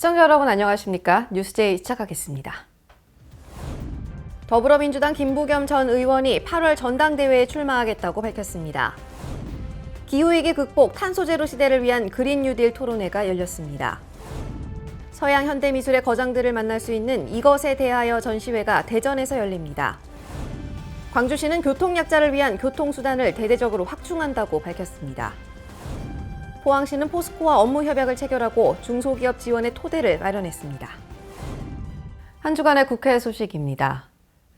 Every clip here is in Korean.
시청자 여러분 안녕하십니까? 뉴스제이 시작하겠습니다. 더불어민주당 김부겸 전 의원이 8월 전당대회에 출마하겠다고 밝혔습니다. 기후위기 극복 탄소제로 시대를 위한 그린 뉴딜 토론회가 열렸습니다. 서양 현대미술의 거장들을 만날 수 있는 이것에 대하여 전시회가 대전에서 열립니다. 광주시는 교통약자를 위한 교통수단을 대대적으로 확충한다고 밝혔습니다. 포항시는 포스코와 업무 협약을 체결하고 중소기업 지원의 토대를 마련했습니다. 한 주간의 국회 소식입니다.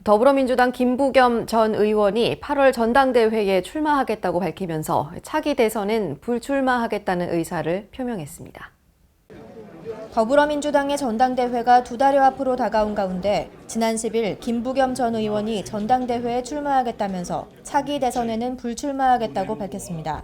더불어민주당 김부겸 전 의원이 8월 전당대회에 출마하겠다고 밝히면서 차기 대선엔 불출마하겠다는 의사를 표명했습니다. 더불어민주당의 전당대회가 두 달여 앞으로 다가온 가운데 지난 10일 김부겸 전 의원이 전당대회에 출마하겠다면서 차기 대선에는 불출마하겠다고 밝혔습니다.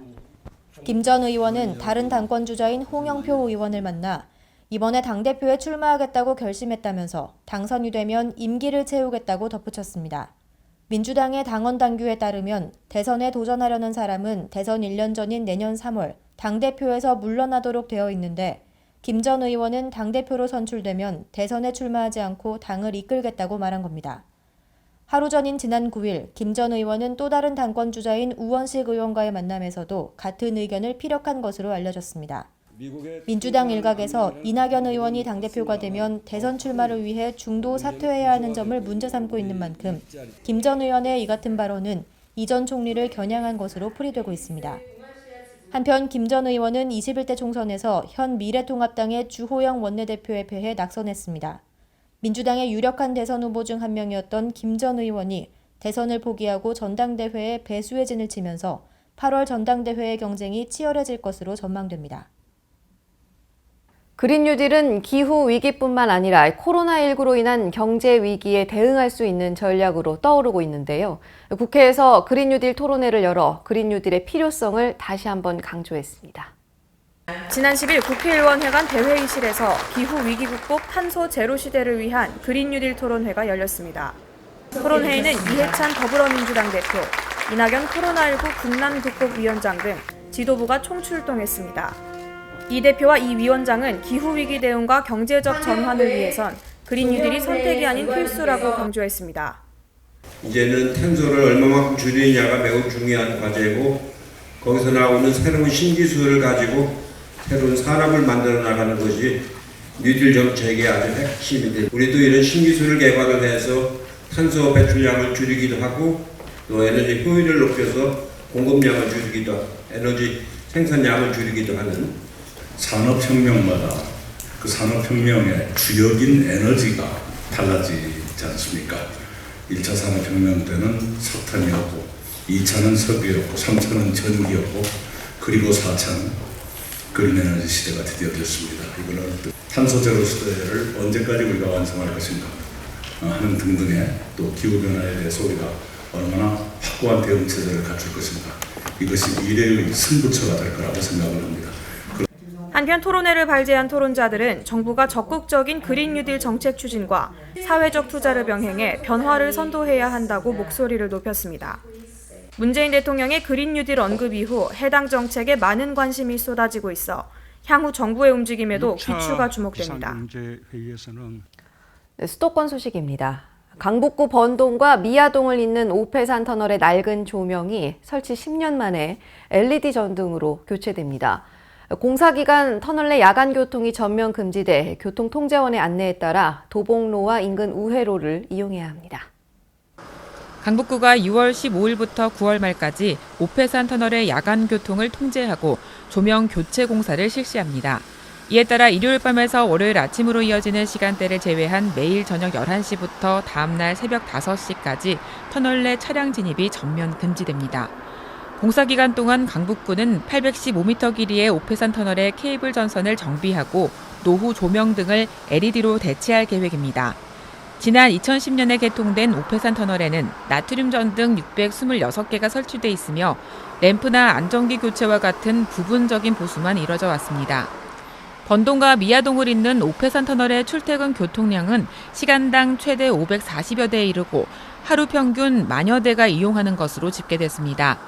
김 전 의원은 다른 당권 주자인 홍영표 의원을 만나 이번에 당대표에 출마하겠다고 결심했다면서 당선이 되면 임기를 채우겠다고 덧붙였습니다. 민주당의 당원 당규에 따르면 대선에 도전하려는 사람은 대선 1년 전인 내년 3월 당대표에서 물러나도록 되어 있는데 김 전 의원은 당대표로 선출되면 대선에 출마하지 않고 당을 이끌겠다고 말한 겁니다. 하루 전인 지난 9일 김 전 의원은 또 다른 당권 주자인 우원식 의원과의 만남에서도 같은 의견을 피력한 것으로 알려졌습니다. 민주당 일각에서 이낙연 의원이 당대표가 되면 대선 출마를 위해 중도 사퇴해야 하는 점을 문제 삼고 있는 만큼 김 전 의원의 이 같은 발언은 이 전 총리를 겨냥한 것으로 풀이되고 있습니다. 한편 김 전 의원은 21대 총선에서 현 미래통합당의 주호영 원내대표에 패해 낙선했습니다. 민주당의 유력한 대선 후보 중 한 명이었던 김 전 의원이 대선을 포기하고 전당대회에 배수의 진을 치면서 8월 전당대회의 경쟁이 치열해질 것으로 전망됩니다. 그린 뉴딜은 기후 위기뿐만 아니라 코로나19로 인한 경제 위기에 대응할 수 있는 전략으로 떠오르고 있는데요. 국회에서 그린 뉴딜 토론회를 열어 그린 뉴딜의 필요성을 다시 한번 강조했습니다. 지난 10일 국회의원회관 대회의실에서 기후 위기 극복 탄소 제로 시대를 위한 그린 뉴딜 토론회가 열렸습니다. 토론회에는 이해찬 더불어민주당 대표, 이낙연 코로나19 국난 극복 위원장 등 지도부가 총출동했습니다. 이 대표와 이 위원장은 기후 위기 대응과 경제적 전환을 위해선 그린 뉴딜이 선택이 아닌 필수라고 강조했습니다. 이제는 탄소를 얼마만큼 줄이느냐가 매우 중요한 과제고 거기서 나오는 새로운 신기술을 가지고 새로운 산업을 만들어 나가는 것이 뉴딜 정책의 아주 핵심이 돼. 우리도 이런 신기술을 개발을 해서 탄소 배출량을 줄이기도 하고 또 에너지 효율을 높여서 공급량을 줄이기도 하고 에너지 생산량을 줄이기도 하는 산업혁명마다 그 산업혁명의 주역인 에너지가 달라지지 않습니까? 1차 산업혁명 때는 석탄이었고, 2차는 석유였고, 3차는 전기였고, 그리고 4차는 그린에너지 시대가 드디어 됐습니다. 이거는 탄소 제로 시대를 언제까지 우리가 완성할 것인가 하는 등등의 또 기후 변화에 대해서 우리가 얼마나 확고한 대응 체제를 갖출 것인가 이것이 미래의 승부처가 될 거라고 생각을 합니다. 한편 토론회를 발제한 토론자들은 정부가 적극적인 그린 뉴딜 정책 추진과 사회적 투자를 병행해 변화를 선도해야 한다고 목소리를 높였습니다. 문재인 대통령의 그린 뉴딜 언급 이후 해당 정책에 많은 관심이 쏟아지고 있어 향후 정부의 움직임에도 귀추가 주목됩니다. 네, 수도권 소식입니다. 강북구 번동과 미아동을 잇는 오페산 터널의 낡은 조명이 설치 10년 만에 LED 전등으로 교체됩니다. 공사 기간 터널 내 야간 교통이 전면 금지돼 교통통제원의 안내에 따라 도봉로와 인근 우회로를 이용해야 합니다. 강북구가 6월 15일부터 9월 말까지 오페산 터널의 야간 교통을 통제하고 조명 교체 공사를 실시합니다. 이에 따라 일요일 밤에서 월요일 아침으로 이어지는 시간대를 제외한 매일 저녁 11시부터 다음날 새벽 5시까지 터널 내 차량 진입이 전면 금지됩니다. 공사 기간 동안 강북구는 815m 길이의 오페산 터널의 케이블 전선을 정비하고 노후 조명 등을 LED로 대체할 계획입니다. 지난 2010년에 개통된 오페산 터널에는 나트륨 전등 626개가 설치돼 있으며 램프나 안전기 교체와 같은 부분적인 보수만 이뤄져 왔습니다. 번동과 미아동을 잇는 오페산 터널의 출퇴근 교통량은 시간당 최대 540여 대에 이르고 하루 평균 만여 대가 이용하는 것으로 집계됐습니다.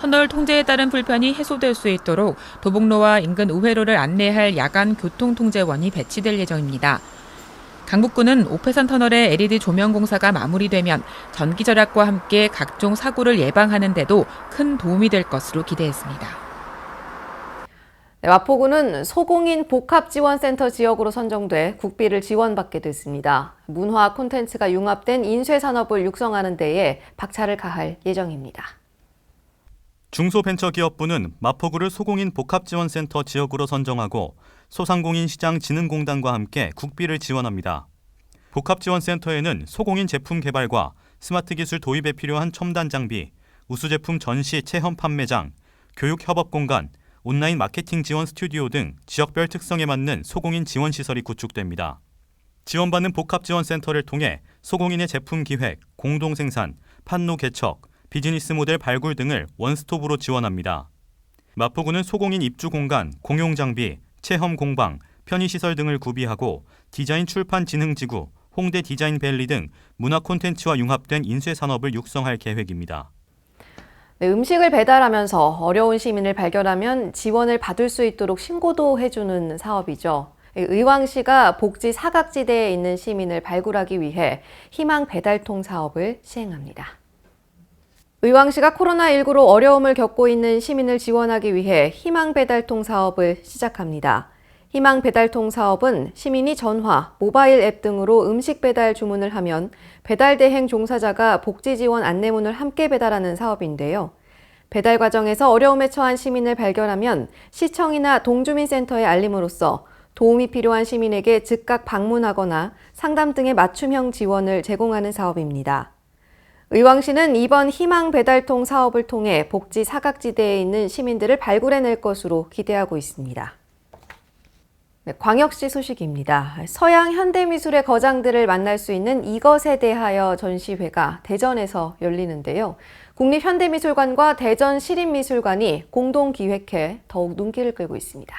터널 통제에 따른 불편이 해소될 수 있도록 도봉로와 인근 우회로를 안내할 야간 교통통제원이 배치될 예정입니다. 강북구는 오페산 터널의 LED 조명 공사가 마무리되면 전기 절약과 함께 각종 사고를 예방하는 데도 큰 도움이 될 것으로 기대했습니다. 네, 마포구는 소공인 복합지원센터 지역으로 선정돼 국비를 지원받게 됐습니다. 문화 콘텐츠가 융합된 인쇄산업을 육성하는 데에 박차를 가할 예정입니다. 중소벤처기업부는 마포구를 소공인 복합지원센터 지역으로 선정하고 소상공인 시장 진흥공단과 함께 국비를 지원합니다. 복합지원센터에는 소공인 제품 개발과 스마트 기술 도입에 필요한 첨단 장비, 우수 제품 전시 체험 판매장, 교육 협업 공간, 온라인 마케팅 지원 스튜디오 등 지역별 특성에 맞는 소공인 지원 시설이 구축됩니다. 지원받는 복합지원센터를 통해 소공인의 제품 기획, 공동 생산, 판로 개척, 비즈니스 모델 발굴 등을 원스톱으로 지원합니다. 마포구는 소공인 입주 공간, 공용 장비, 체험 공방, 편의시설 등을 구비하고 디자인 출판 진흥지구, 홍대 디자인 밸리 등 문화 콘텐츠와 융합된 인쇄 산업을 육성할 계획입니다. 네, 음식을 배달하면서 어려운 시민을 발견하면 지원을 받을 수 있도록 신고도 해주는 사업이죠. 의왕시가 복지 사각지대에 있는 시민을 발굴하기 위해 희망 배달통 사업을 시행합니다. 의왕시가 코로나19로 어려움을 겪고 있는 시민을 지원하기 위해 희망 배달통 사업을 시작합니다. 희망 배달통 사업은 시민이 전화, 모바일 앱 등으로 음식 배달 주문을 하면 배달 대행 종사자가 복지 지원 안내문을 함께 배달하는 사업인데요. 배달 과정에서 어려움에 처한 시민을 발견하면 시청이나 동주민센터에 알림으로써 도움이 필요한 시민에게 즉각 방문하거나 상담 등의 맞춤형 지원을 제공하는 사업입니다. 의왕시는 이번 희망 배달통 사업을 통해 복지 사각지대에 있는 시민들을 발굴해낼 것으로 기대하고 있습니다. 네, 광역시 소식입니다. 서양 현대미술의 거장들을 만날 수 있는 이것에 대하여 전시회가 대전에서 열리는데요. 국립현대미술관과 대전시립미술관이 공동 기획해 더욱 눈길을 끌고 있습니다.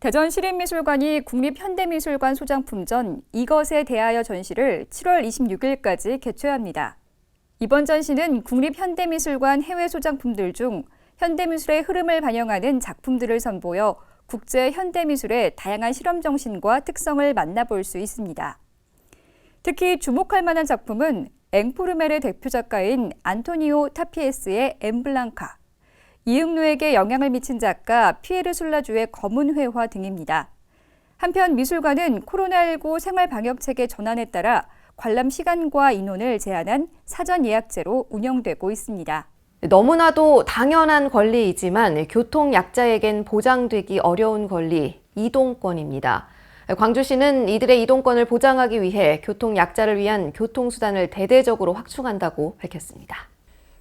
대전시립미술관이 국립현대미술관 소장품전 이것에 대하여 전시를 7월 26일까지 개최합니다. 이번 전시는 국립현대미술관 해외 소장품들 중 현대미술의 흐름을 반영하는 작품들을 선보여 국제 현대미술의 다양한 실험 정신과 특성을 만나볼 수 있습니다. 특히 주목할 만한 작품은 앵포르멜의 대표 작가인 안토니오 타피에스의 엠블랑카, 이응노에게 영향을 미친 작가 피에르 솔라주의 검은 회화 등입니다. 한편 미술관은 코로나19 생활 방역 체계 전환에 따라 관람 시간과 인원을 제한한 사전 예약제로 운영되고 있습니다. 너무나도 당연한 권리이지만 교통 약자에겐 보장되기 어려운 권리, 이동권입니다. 광주시는 이들의 이동권을 보장하기 위해 교통 약자를 위한 교통수단을 대대적으로 확충한다고 밝혔습니다.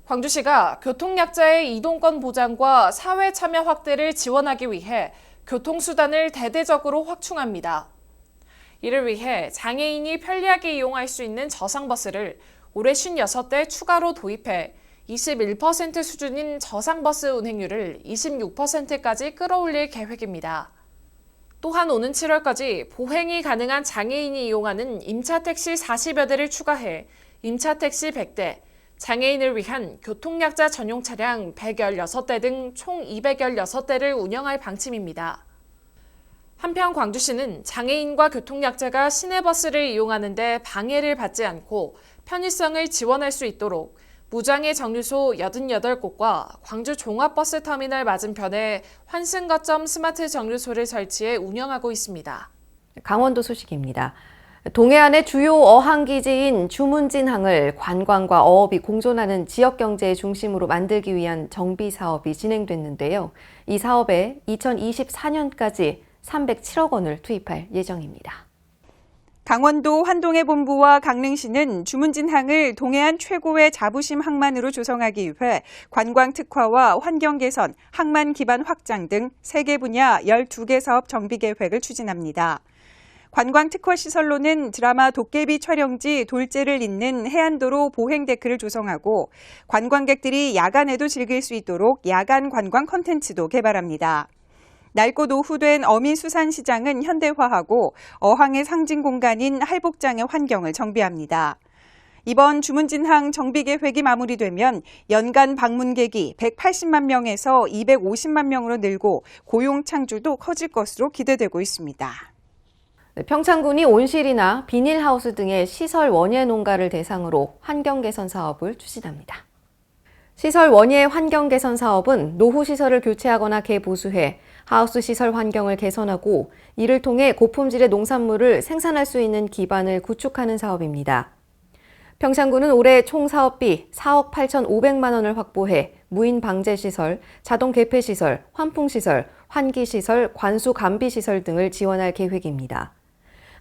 광주시가 교통약자의 이동권 보장과 사회 참여 확대를 지원하기 위해 교통수단을 대대적으로 확충합니다. 이를 위해 장애인이 편리하게 이용할 수 있는 저상버스를 올해 56대 추가로 도입해 21% 수준인 저상버스 운행률을 26%까지 끌어올릴 계획입니다. 또한 오는 7월까지 보행이 가능한 장애인이 이용하는 임차택시 40여 대를 추가해 임차택시 100대, 장애인을 위한 교통약자 전용 차량 116대 등 총 216대를 운영할 방침입니다. 한편 광주시는 장애인과 교통약자가 시내버스를 이용하는데 방해를 받지 않고 편의성을 지원할 수 있도록 무장애 정류소 88곳과 광주 종합버스 터미널 맞은편에 환승거점 스마트 정류소를 설치해 운영하고 있습니다. 강원도 소식입니다. 동해안의 주요 어항기지인 주문진항을 관광과 어업이 공존하는 지역 경제의 중심으로 만들기 위한 정비 사업이 진행됐는데요. 이 사업에 2024년까지 307억 원을 투입할 예정입니다. 강원도 환동해 본부와 강릉시는 주문진항을 동해안 최고의 자부심 항만으로 조성하기 위해 관광 특화와 환경 개선, 항만 기반 확장 등 3개 분야 12개 사업 정비 계획을 추진합니다. 관광 특화 시설로는 드라마 도깨비 촬영지 돌제를 잇는 해안도로 보행 데크를 조성하고 관광객들이 야간에도 즐길 수 있도록 야간 관광 컨텐츠도 개발합니다. 낡고 노후된 어미수산시장은 현대화하고 어항의 상징 공간인 할복장의 환경을 정비합니다. 이번 주문진항 정비 계획이 마무리되면 연간 방문객이 180만 명에서 250만 명으로 늘고 고용 창조도 커질 것으로 기대되고 있습니다. 네, 평창군이 온실이나 비닐하우스 등의 시설 원예 농가를 대상으로 환경 개선 사업을 추진합니다. 시설 원예 환경 개선 사업은 노후 시설을 교체하거나 개보수해 하우스 시설 환경을 개선하고 이를 통해 고품질의 농산물을 생산할 수 있는 기반을 구축하는 사업입니다. 평창군은 올해 총 사업비 4억 8,500만 원을 확보해 무인 방제 시설, 자동 개폐 시설, 환풍 시설, 환기 시설, 관수 감비 시설 등을 지원할 계획입니다.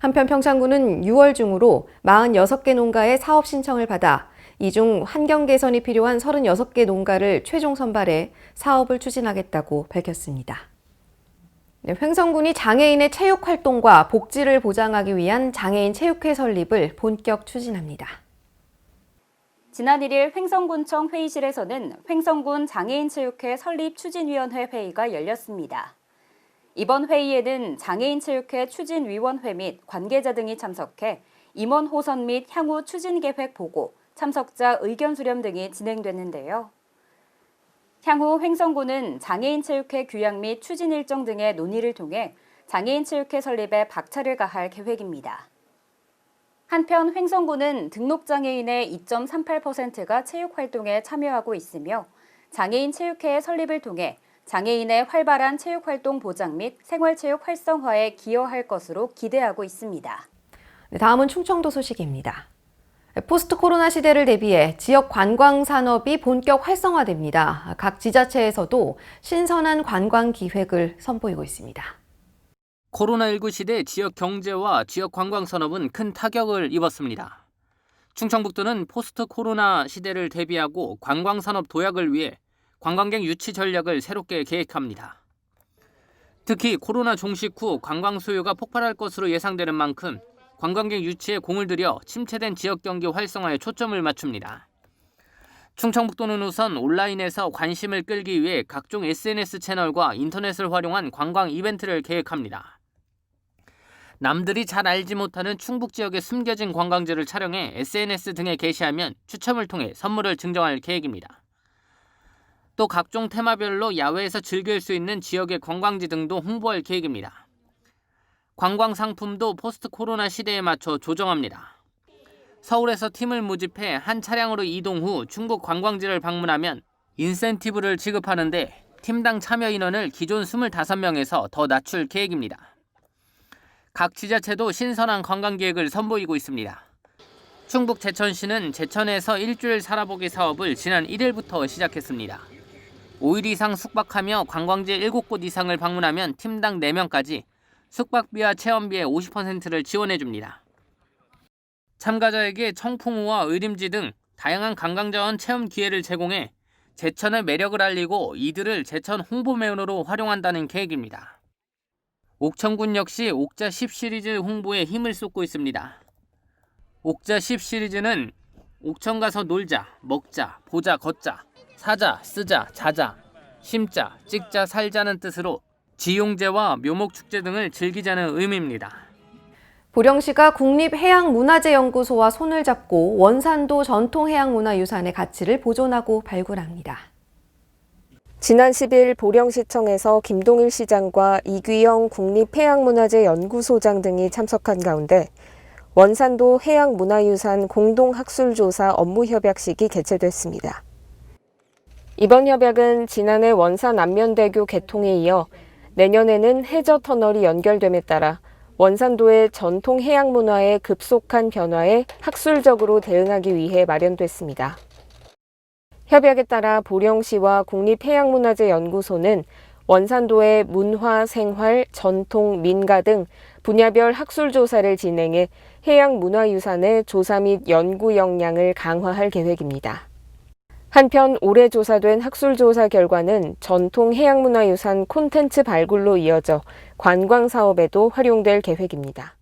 한편 평창군은 6월 중으로 46개 농가의 사업 신청을 받아 이 중 환경 개선이 필요한 36개 농가를 최종 선발해 사업을 추진하겠다고 밝혔습니다. 네, 횡성군이 장애인의 체육 활동과 복지를 보장하기 위한 장애인 체육회 설립을 본격 추진합니다. 지난 1일 횡성군청 회의실에서는 횡성군 장애인체육회 설립 추진위원회 회의가 열렸습니다. 이번 회의에는 장애인체육회 추진위원회 및 관계자 등이 참석해 임원 호선 및 향후 추진계획 보고, 참석자 의견 수렴 등이 진행됐는데요. 향후 횡성군은 장애인 체육회 규약 및 추진 일정 등의 논의를 통해 장애인 체육회 설립에 박차를 가할 계획입니다. 한편 횡성군은 등록장애인의 2.38%가 체육활동에 참여하고 있으며 장애인 체육회의 설립을 통해 장애인의 활발한 체육활동 보장 및 생활체육 활성화에 기여할 것으로 기대하고 있습니다. 네, 다음은 충청도 소식입니다. 포스트 코로나 시대를 대비해 지역 관광 산업이 본격 활성화됩니다. 각 지자체에서도 신선한 관광 기획을 선보이고 있습니다. 코로나19 시대 지역 경제와 지역 관광 산업은 큰 타격을 입었습니다. 충청북도는 포스트 코로나 시대를 대비하고 관광 산업 도약을 위해 관광객 유치 전략을 새롭게 계획합니다. 특히 코로나 종식 후 관광 수요가 폭발할 것으로 예상되는 만큼 관광객 유치에 공을 들여 침체된 지역 경기 활성화에 초점을 맞춥니다. 충청북도는 우선 온라인에서 관심을 끌기 위해 각종 SNS 채널과 인터넷을 활용한 관광 이벤트를 계획합니다. 남들이 잘 알지 못하는 충북 지역의 숨겨진 관광지를 촬영해 SNS 등에 게시하면 추첨을 통해 선물을 증정할 계획입니다. 또 각종 테마별로 야외에서 즐길 수 있는 지역의 관광지 등도 홍보할 계획입니다. 관광 상품도 포스트 코로나 시대에 맞춰 조정합니다. 서울에서 팀을 모집해 한 차량으로 이동 후 중국 관광지를 방문하면 인센티브를 지급하는데 팀당 참여 인원을 기존 25명에서 더 낮출 계획입니다. 각 지자체도 신선한 관광 계획을 선보이고 있습니다. 충북 제천시는 제천에서 일주일 살아보기 사업을 지난 1일부터 시작했습니다. 5일 이상 숙박하며 관광지 7곳 이상을 방문하면 팀당 4명까지 숙박비와 체험비의 50%를 지원해 줍니다. 참가자에게 청풍호와 의림지 등 다양한 관광자원 체험 기회를 제공해 제천의 매력을 알리고 이들을 제천 홍보매운으로 활용한다는 계획입니다. 옥천군 역시 옥자 10 시리즈 홍보에 힘을 쏟고 있습니다. 옥자 10 시리즈는 옥천 가서 놀자, 먹자, 보자, 걷자, 사자, 쓰자, 자자, 심자, 찍자, 살자는 뜻으로 지용제와 묘목축제 등을 즐기자는 의미입니다. 보령시가 국립해양문화재연구소와 손을 잡고 원산도 전통해양문화유산의 가치를 보존하고 발굴합니다. 지난 10일 보령시청에서 김동일 시장과 이규영 국립해양문화재연구소장 등이 참석한 가운데 원산도 해양문화유산 공동학술조사 업무협약식이 개최됐습니다. 이번 협약은 지난해 원산 안면대교 개통에 이어 내년에는 해저 터널이 연결됨에 따라 원산도의 전통 해양 문화의 급속한 변화에 학술적으로 대응하기 위해 마련됐습니다. 협약에 따라 보령시와 국립해양문화재연구소는 원산도의 문화, 생활, 전통, 민가 등 분야별 학술 조사를 진행해 해양 문화유산의 조사 및 연구 역량을 강화할 계획입니다. 한편 올해 조사된 학술조사 결과는 전통 해양문화유산 콘텐츠 발굴로 이어져 관광 사업에도 활용될 계획입니다.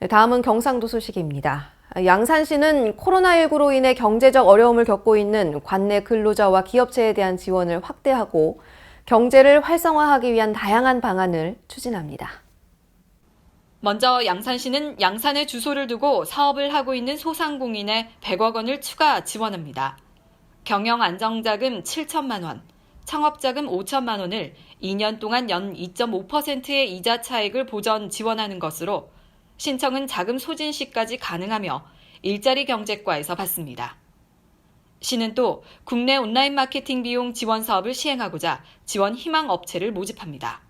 네, 다음은 경상도 소식입니다. 양산시는 코로나19로 인해 경제적 어려움을 겪고 있는 관내 근로자와 기업체에 대한 지원을 확대하고 경제를 활성화하기 위한 다양한 방안을 추진합니다. 먼저 양산시는 양산에 주소를 두고 사업을 하고 있는 소상공인에 100억 원을 추가 지원합니다. 경영 안정자금 7천만 원, 창업자금 5천만 원을 2년 동안 연 2.5%의 이자 차익을 보전 지원하는 것으로 신청은 자금 소진 시까지 가능하며 일자리 경제과에서 받습니다. 시는 또 국내 온라인 마케팅 비용 지원 사업을 시행하고자 지원 희망 업체를 모집합니다.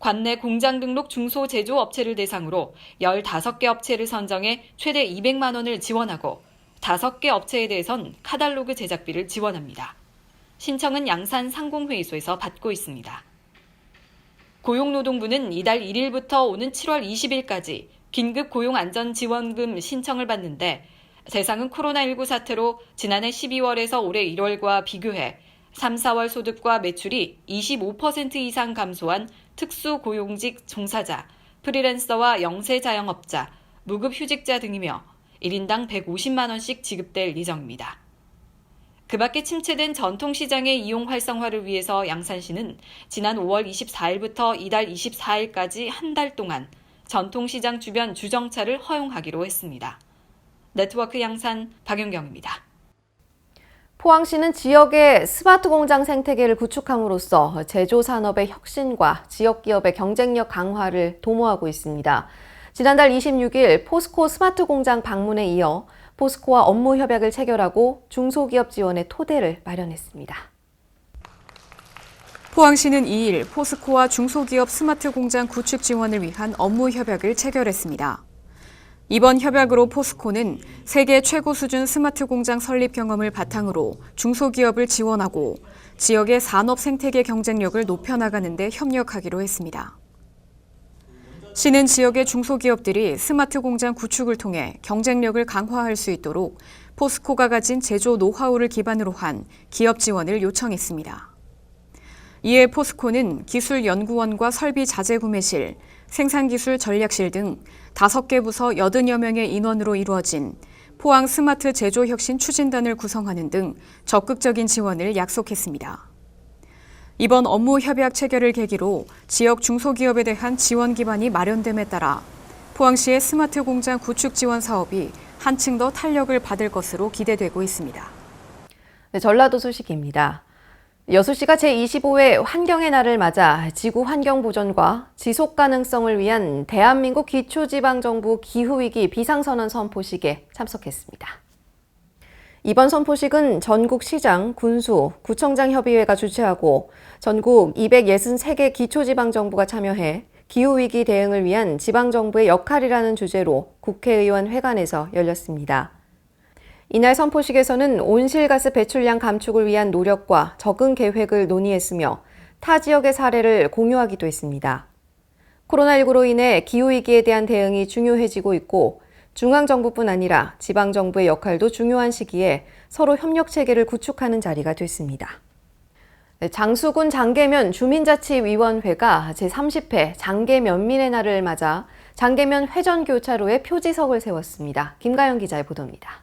관내 공장 등록 중소 제조 업체를 대상으로 15개 업체를 선정해 최대 200만 원을 지원하고 5개 업체에 대해선 카달로그 제작비를 지원합니다. 신청은 양산 상공회의소에서 받고 있습니다. 고용노동부는 이달 1일부터 오는 7월 20일까지 긴급 고용안전지원금 신청을 받는데 대상은 코로나19 사태로 지난해 12월에서 올해 1월과 비교해 3, 4월 소득과 매출이 25% 이상 감소한 특수고용직 종사자, 프리랜서와 영세 자영업자, 무급휴직자 등이며 1인당 150만 원씩 지급될 예정입니다. 그 밖에 침체된 전통시장의 이용 활성화를 위해서 양산시는 지난 5월 24일부터 이달 24일까지 한 달 동안 전통시장 주변 주정차를 허용하기로 했습니다. 네트워크 양산 박윤경입니다. 포항시는 지역의 스마트 공장 생태계를 구축함으로써 제조 산업의 혁신과 지역 기업의 경쟁력 강화를 도모하고 있습니다. 지난달 26일 포스코 스마트 공장 방문에 이어 포스코와 업무 협약을 체결하고 중소기업 지원의 토대를 마련했습니다. 포항시는 2일 포스코와 중소기업 스마트 공장 구축 지원을 위한 업무 협약을 체결했습니다. 이번 협약으로 포스코는 세계 최고 수준 스마트 공장 설립 경험을 바탕으로 중소기업을 지원하고 지역의 산업 생태계 경쟁력을 높여나가는 데 협력하기로 했습니다. 시는 지역의 중소기업들이 스마트 공장 구축을 통해 경쟁력을 강화할 수 있도록 포스코가 가진 제조 노하우를 기반으로 한 기업 지원을 요청했습니다. 이에 포스코는 기술연구원과 설비 자재 구매실, 생산기술 전략실 등 5개 부서 80여 명의 인원으로 이루어진 포항 스마트 제조 혁신 추진단을 구성하는 등 적극적인 지원을 약속했습니다. 이번 업무 협약 체결을 계기로 지역 중소기업에 대한 지원 기반이 마련됨에 따라 포항시의 스마트 공장 구축 지원 사업이 한층 더 탄력을 받을 것으로 기대되고 있습니다. 네, 전라도 소식입니다. 여수시가 제25회 환경의 날을 맞아 지구 환경 보전과 지속 가능성을 위한 대한민국 기초지방정부 기후위기 비상선언 선포식에 참석했습니다. 이번 선포식은 전국 시장, 군수, 구청장 협의회가 주최하고 전국 263개 기초지방정부가 참여해 기후위기 대응을 위한 지방정부의 역할이라는 주제로 국회의원 회관에서 열렸습니다. 이날 선포식에서는 온실가스 배출량 감축을 위한 노력과 적응 계획을 논의했으며 타 지역의 사례를 공유하기도 했습니다. 코로나19로 인해 기후위기에 대한 대응이 중요해지고 있고 중앙정부뿐 아니라 지방정부의 역할도 중요한 시기에 서로 협력체계를 구축하는 자리가 됐습니다. 네, 장수군 장계면 주민자치위원회가 제30회 장계면민의 날을 맞아 장계면 회전교차로에 표지석을 세웠습니다. 김가영 기자의 보도입니다.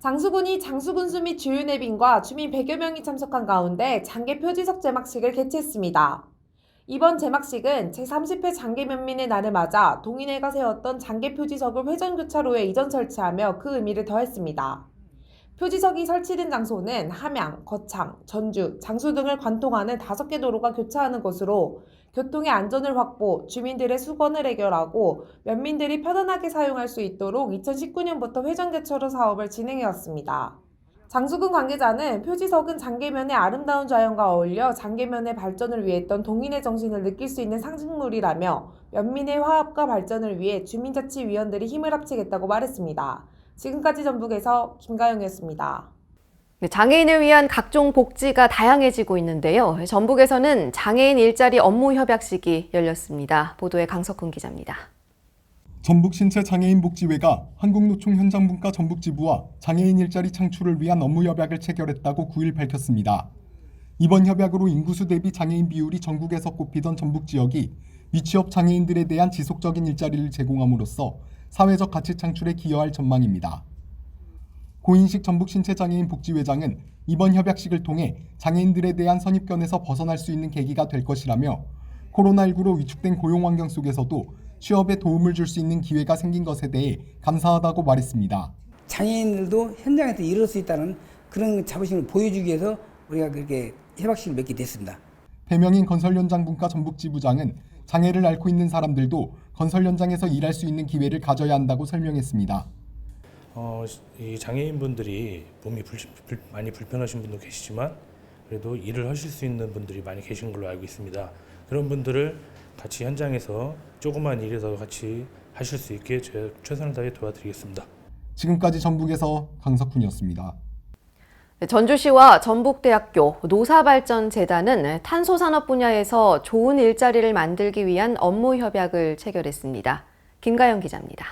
장수군이 장수군수 및 주윤회빈과 주민 100여 명이 참석한 가운데 장계 표지석 제막식을 개최했습니다. 이번 제막식은 제30회 장계면민의 날을 맞아 동인회가 세웠던 장계 표지석을 회전교차로에 이전 설치하며 그 의미를 더했습니다. 표지석이 설치된 장소는 함양, 거창, 전주, 장수 등을 관통하는 5개 도로가 교차하는 곳으로 교통의 안전을 확보, 주민들의 수건을 해결하고 면민들이 편안하게 사용할 수 있도록 2019년부터 회전교차로 사업을 진행해 왔습니다. 장수군 관계자는 표지석은 장계면의 아름다운 자연과 어울려 장계면의 발전을 위했던 동인의 정신을 느낄 수 있는 상징물이라며 면민의 화합과 발전을 위해 주민자치위원들이 힘을 합치겠다고 말했습니다. 지금까지 전북에서 김가영이었습니다. 네, 장애인을 위한 각종 복지가 다양해지고 있는데요. 전북에서는 장애인 일자리 업무 협약식이 열렸습니다. 보도에 강석훈 기자입니다. 전북신체장애인복지회가 한국노총 현장분과 전북지부와 장애인 일자리 창출을 위한 업무 협약을 체결했다고 9일 밝혔습니다. 이번 협약으로 인구수 대비 장애인 비율이 전국에서 꼽히던 전북 지역이 미취업 장애인들에 대한 지속적인 일자리를 제공함으로써 사회적 가치 창출에 기여할 전망입니다. 고인식 전북신체장애인 복지회장은 이번 협약식을 통해 장애인들에 대한 선입견에서 벗어날 수 있는 계기가 될 것이라며 코로나19로 위축된 고용 환경 속에서도 취업에 도움을 줄 수 있는 기회가 생긴 것에 대해 감사하다고 말했습니다. 장애인들도 현장에서 이룰 수 있다는 그런 자부심을 보여주기 위해서 우리가 그렇게 협약식을 맺게 됐습니다. 배명인 건설 현장 분과 전북지부장은 장애를 앓고 있는 사람들도 건설 현장에서 일할 수 있는 기회를 가져야 한다고 설명했습니다. 어, 이 장애인분들이 몸이 불, 불, 많이 불편하신 분도 계시지만 그래도 일을 하실 수 있는 분들이 많이 계신 걸로 알고 있습니다. 그런 분들을 같이 현장에서 조그만 일에서 같이 하실 수 있게 제 최선을 다해 도와드리겠습니다. 지금까지 전북에서 강석훈이었습니다. 전주시와 전북대학교 노사발전재단은 탄소산업 분야에서 좋은 일자리를 만들기 위한 업무 협약을 체결했습니다. 김가영 기자입니다.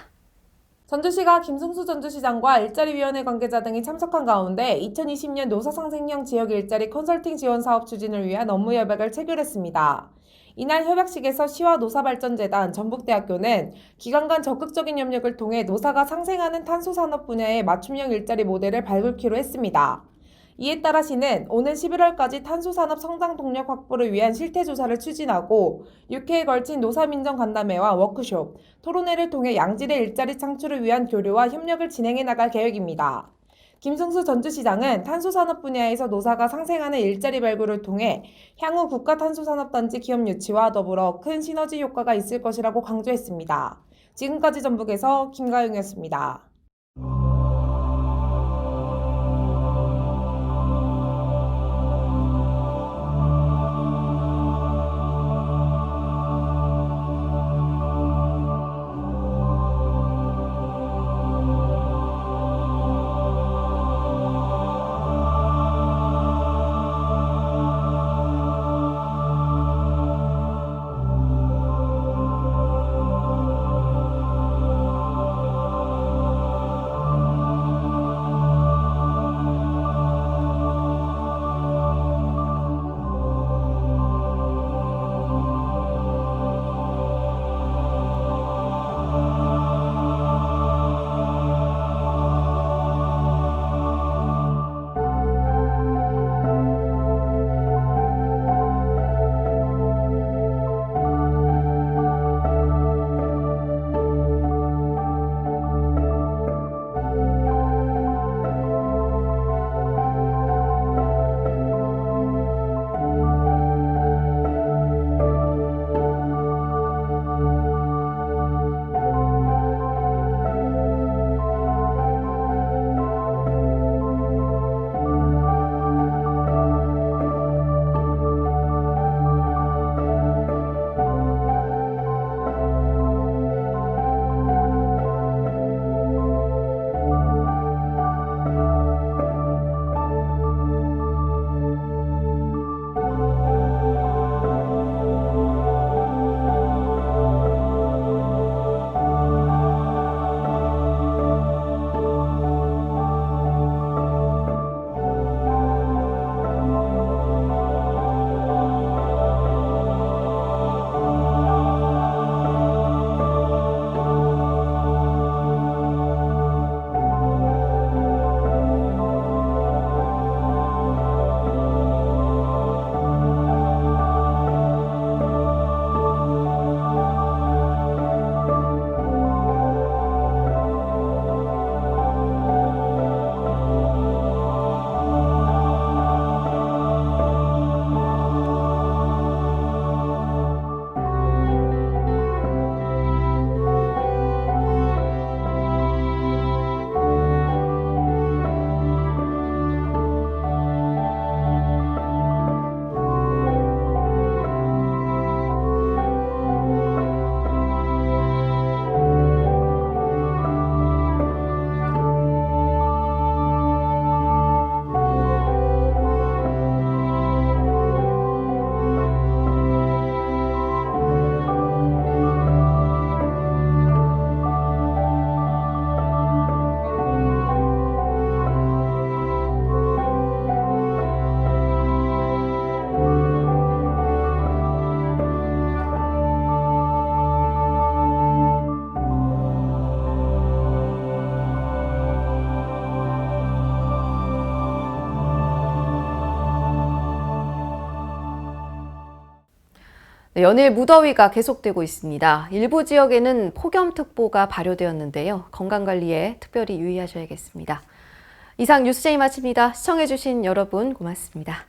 전주시가 김승수 전주시장과 일자리위원회 관계자 등이 참석한 가운데 2020년 노사상생형 지역 일자리 컨설팅 지원 사업 추진을 위한 업무 협약을 체결했습니다. 이날 협약식에서 시와 노사발전재단, 전북대학교는 기관 간 적극적인 협력을 통해 노사가 상생하는 탄소산업 분야의 맞춤형 일자리 모델을 발굴키로 했습니다. 이에 따라 시는 오는 11월까지 탄소산업 성장 동력 확보를 위한 실태조사를 추진하고 6회에 걸친 노사민정 간담회와 워크숍, 토론회를 통해 양질의 일자리 창출을 위한 교류와 협력을 진행해 나갈 계획입니다. 김승수 전주시장은 탄소산업 분야에서 노사가 상생하는 일자리 발굴을 통해 향후 국가 탄소산업단지 기업 유치와 더불어 큰 시너지 효과가 있을 것이라고 강조했습니다. 지금까지 전북에서 김가영이었습니다. 연일 무더위가 계속되고 있습니다. 일부 지역에는 폭염특보가 발효되었는데요. 건강관리에 특별히 유의하셔야겠습니다. 이상 뉴스제이 마칩니다. 시청해주신 여러분 고맙습니다.